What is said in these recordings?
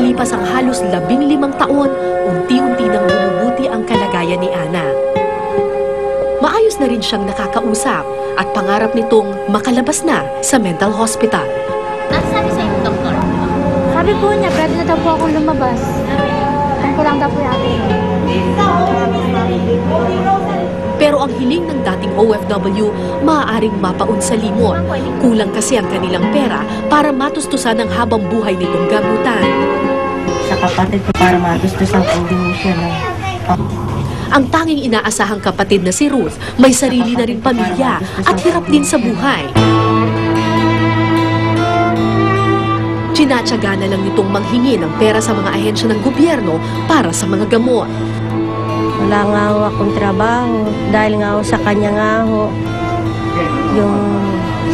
Makalipas ang halos labing limang taon, unti-unti nang bumubuti ang kalagayan ni Ana. Maayos na rin siyang nakakausap at pangarap nitong makalabas na sa mental hospital. Ano sabi sa'yo, doktor? Sabi po niya, pwede na daw po akong lumabas. Ang ko lang daw po yate. Pero ang hiling ng dating OFW maaaring mapaun sa limot. Kulang kasi ang kanilang pera para matustusan ang habang buhay nitong gamutan. Sa kapatid ko para matustusan ko din siya na Ang tanging inaasahang kapatid na si Ruth may sarili na rin pamilya at hirap din sa buhay. Tsinatsaga na lang nitong manghingi ng pera sa mga ahensya ng gobyerno para sa mga gamot. wala nga ho akong trabaho dahil nga ho sa kanya nga ho yung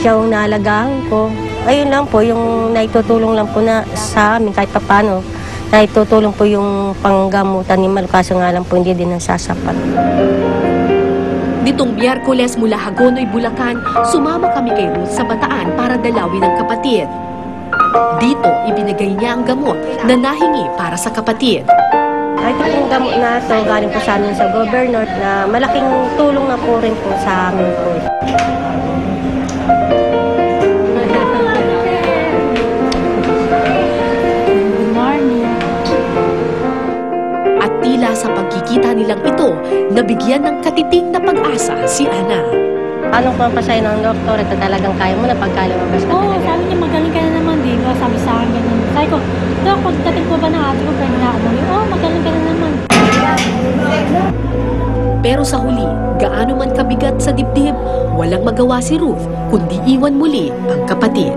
siya ang naalagaan ko. Ayun lang po, yung naitutulong lang po na sa amin kahit papano. Naitutulong po yung panggamutan ni Mal, kaso nga lang po hindi din ang sasapat. Nitong Miyerkules mula Hagonoy, Bulacan, sumama kami kay Ruth sa Bataan para dalawin ang kapatid. Dito, ibinigay niya ang gamot na nahingi para sa kapatid. Ay, ito pong gamot na ito, galing po sa amin sa governor na malaking tulong na po rin po sa amin po. Pagkikita nilang ito, nabigyan ng katiting na pag-asa si Ana. Anong po ang pasayo ng doktor? Ito talagang kaya mo na pagka lumabas ka Oo, talaga. sabi niya magaling ka na naman, di ba? Sabi sa akin ganyan. Sabi ko, Dok, pagdating po ba ng ate ko, pwede na ako muli? Oo, magaling ka na naman. Pero sa huli, gaano man kabigat sa dibdib, walang magawa si Ruth kundi iwan muli ang kapatid.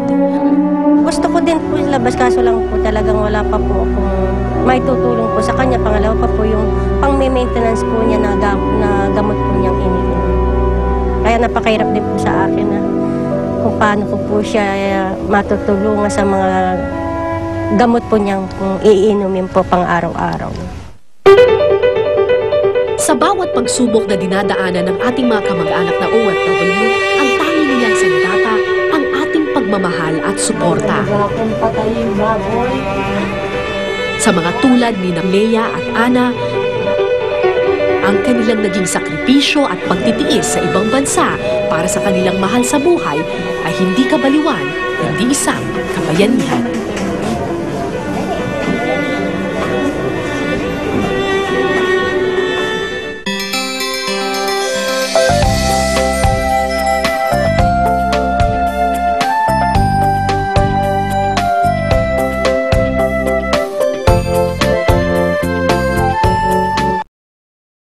Gusto ko din po labas kaso lang po talagang wala pa po akong may tutulong po sa kanya. Pangalawa pa po yung pang-maintenance po niya na, gam, na gamot po niyang iniinom. Kaya napakahirap din po sa akin na kung paano ko po siya eh, matutulungan sa mga gamot po niyang kung iinumin po pang araw-araw. Sa bawat pagsubok na dinadaanan ng ating mga kamag-anak na OFW, ang tangi nilang sandata ang ating pagmamahal at suporta. Sa mga tulad ni Lea at Ana, ang kanilang naging sakripisyo at pagtitiis sa ibang bansa para sa kanilang mahal sa buhay ay hindi kabaliwan, hindi isang kabayanihan.